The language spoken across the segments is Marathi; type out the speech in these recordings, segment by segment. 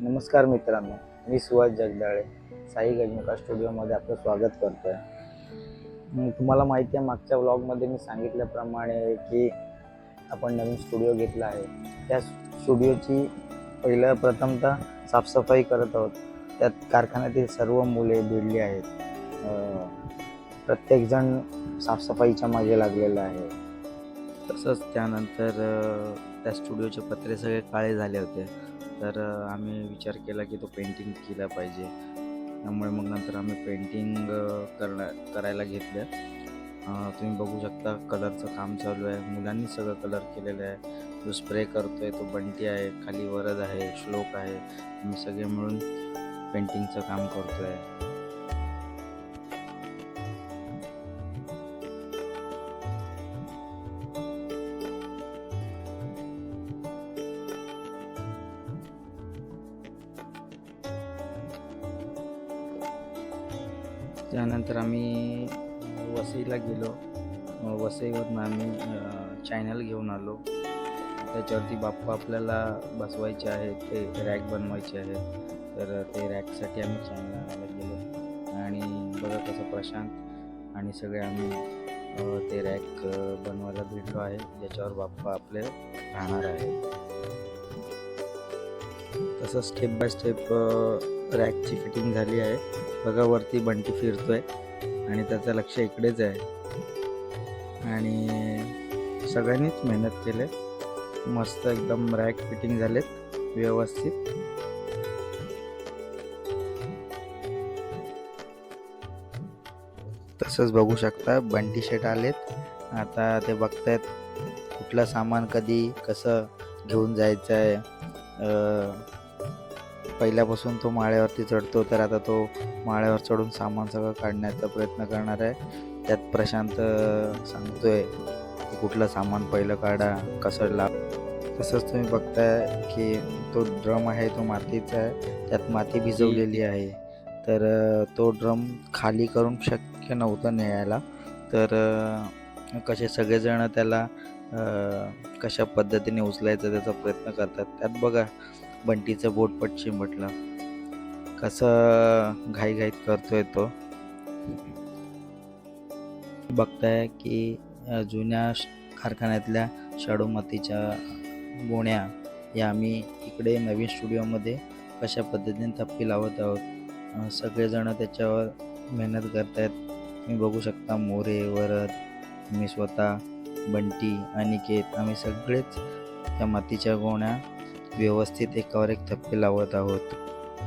नमस्कार मित्रांनो मी सुहास जगदाळे साई गजमुखा स्टुडिओमध्ये आपलं स्वागत करतो आहे तुम्हाला माहिती आहे मागच्या व्लॉगमध्ये मी सांगितल्याप्रमाणे की आपण नवीन स्टुडिओ घेतला आहे. त्या स्टुडिओची पहिलं प्रथमतः साफसफाई करत आहोत. त्यात कारखान्यातील सर्व मुले भिडली आहेत. प्रत्येकजण साफसफाईच्या मागे लागलेला आहे. तसंच त्यानंतर त्या स्टुडिओचे पत्रे सगळे काळे झाले होते. तर आम्ही विचार केला की तो पेंटिंग केला पाहिजे. त्यामुळे मग नंतर आम्ही पेंटिंग करणं करायला घेतलं. तुम्ही बघू शकता कलरचं काम चालू आहे. मुलांनी सगळं कलर केलेलं आहे. जो स्प्रे करतो आहे तो बंटी आहे खाली वरद आहे श्लोक आहे. आम्ही सगळे मिळून पेंटिंगचं काम करतो आहे त्यानंतर आम्ही वसईला गेलो. वसईवरून आम्ही चॅनल घेऊन आलो. त्याच्यावरती बाप्पा आपल्याला बसवायचे आहेत ते रॅक बनवायचे आहेत. तर ते रॅकसाठी आम्ही चॅनल आणायला गेलो. आणि बघा कसं प्रशांत आणि सगळे आम्ही ते रॅक बनवायला भेटलो आहे. ज्याच्यावर बाप्पा आपले राहणार आहे तसं स्टेप बाय स्टेप रॅकची फिटिंग झाली आहे. बघा वरती बंटी फिरतोय आणि त्याचं लक्ष इकडेच आहे. आणि सगळ्यांनीच मेहनत केले. मस्त एकदम रॅक फिटिंग झालेत व्यवस्थित. तसंच बघू शकता बंटी शेट आलेत. आता ते बघतायत कुठलं सामान कधी कसं घेऊन जायचं आहे पहिल्यापासून तो माळ्यावरती चढतो तर आता तो माळ्यावर चढून सामान सगळं काढण्याचा प्रयत्न करणार आहे. त्यात प्रशांत सांगतोय की कुठलं सामान पहिलं काढा कसं लाव. तसंच तुम्ही बघताय की तो ड्रम आहे तो मातीचा आहे. त्यात माती भिजवलेली आहे. तर तो ड्रम खाली करून शक्य नव्हतं न्यायला. तर कसे सगळेजण त्याला कशा पद्धतीने उचलायचं त्याचा प्रयत्न करतात त्यात बघा. बंटीचं बोटपट पटशी म्हटलं. कसं घाईघाईत करतोय तो. बघताय की जुन्या कारखान्यातल्या शाडू मातीच्या गोण्या या आम्ही इकडे नवीन स्टुडिओमध्ये कशा पद्धतीने थप्पी लावत आहोत. सगळेजण त्याच्यावर मेहनत करतायत. तुम्ही बघू शकता मोरे वरद मी स्वतः बंटी अनिकेत आम्ही सगळेच त्या मातीच्या गोण्या व्यवस्थित एकावर एक थप्पे लावत आहोत.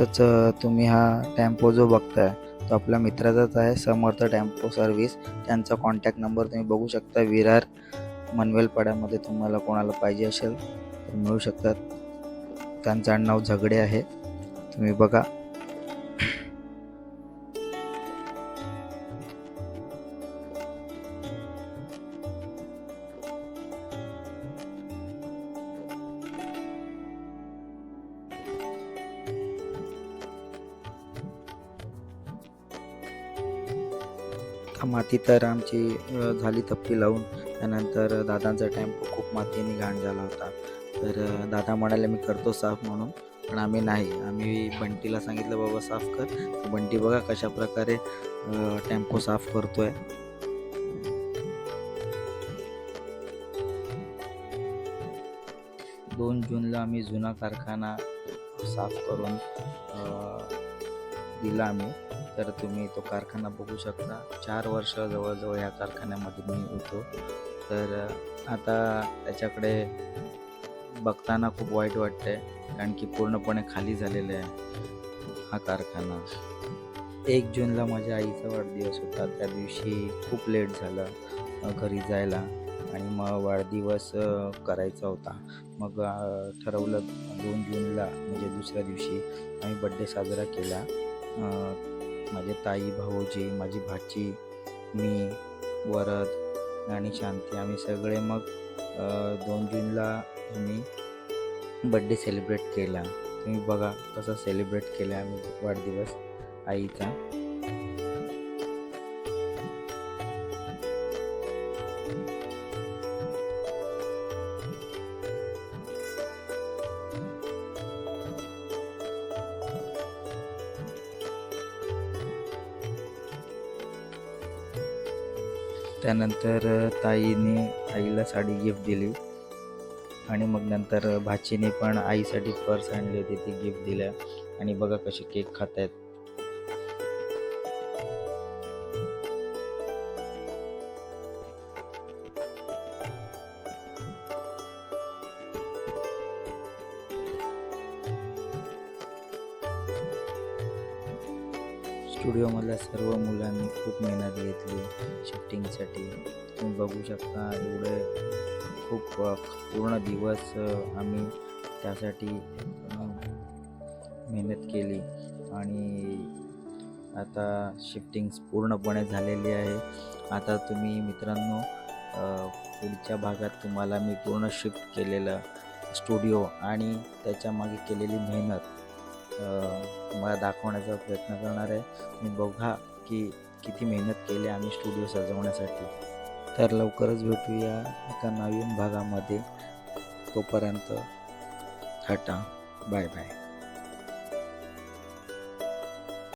तसंच तुम्ही हा टेम्पो जो बघताय तो आपल्या मित्राचाच आहे समर्थ टेम्पो सर्व्हिस. त्यांचा कॉन्टॅक्ट नंबर तुम्ही बघू शकता. विरार मनवेलपाड्यामध्ये तुम्हाला कोणाला पाहिजे असेल तर मिळू शकतात. त्यांचं नाव झगडे आहे. तुम्ही बघा. माती तर आमची झाली थप्पी लावून. त्यानंतर दादांचा टेम्पो खूप मातीने घाण झाला होता. तर दादा म्हणाले मी करतो साफ म्हणून. पण आम्ही नाही. आम्ही बंटीला सांगितलं बाबा साफ कर. बंटी बघा कशा प्रकारे टेम्पो साफ करतोय. दोन जूनला आम्ही जुना कारखाना साफ करून दिला आम्ही. तर तुम्ही तो कारखाना बघू शकता. चार वर्ष जवळजवळ ह्या कारखान्यामध्ये मी होतो. तर आता त्याच्याकडे बघताना खूप वाईट वाटतंय कारण की पूर्णपणे खाली झालेलं आहे हा कारखाना. एक जूनला माझ्या आईचा वाढदिवस होता. त्या दिवशी खूप लेट झालं घरी जायला आणि मग वाढदिवस करायचा होता. मग ठरवलं दोन जूनला म्हणजे दुसऱ्या दिवशी आम्ही बड्डे साजरा केला. माझे ताई भाऊजी माझी भाची मी वरद आणि शांती. आम्ही सगळे मग दोन जूनला आम्ही बड्डे सेलिब्रेट केला. तुम्ही बघा कसं सेलिब्रेट केला आम्ही वाढदिवस आईचा. त्यानंतर ताईने आईला साडी गिफ्ट दिली. आणि मग नंतर भाचीने पण आईसाठी पर्स आणली होती ती गिफ्ट दिल्या. आणि बघा कसे केक खात आहेत स्टुडिओमधल्या सर्व मुलांनी खूप मेहनत घेतली शिफ्टिंगसाठी तुम्ही बघू शकता एवढे खूप पूर्ण दिवस आम्ही त्यासाठी मेहनत केली. आणि आता शिफ्टिंग्स पूर्णपणे झालेली आहे. आता तुम्ही मित्रांनो पुढच्या भागात तुम्हाला मी पूर्ण शिफ्ट केलेलं स्टुडिओ आणि त्याच्यामागे केलेली मेहनत तुम्हाला दाखवण्याचा प्रयत्न करणार आहे. तुम्ही बघा की किती मेहनत केली आम्ही स्टुडिओ सजवण्यासाठी. तर लवकरच भेटूया एका नवीन भागामध्ये. तोपर्यंत टाटा. Bye bye.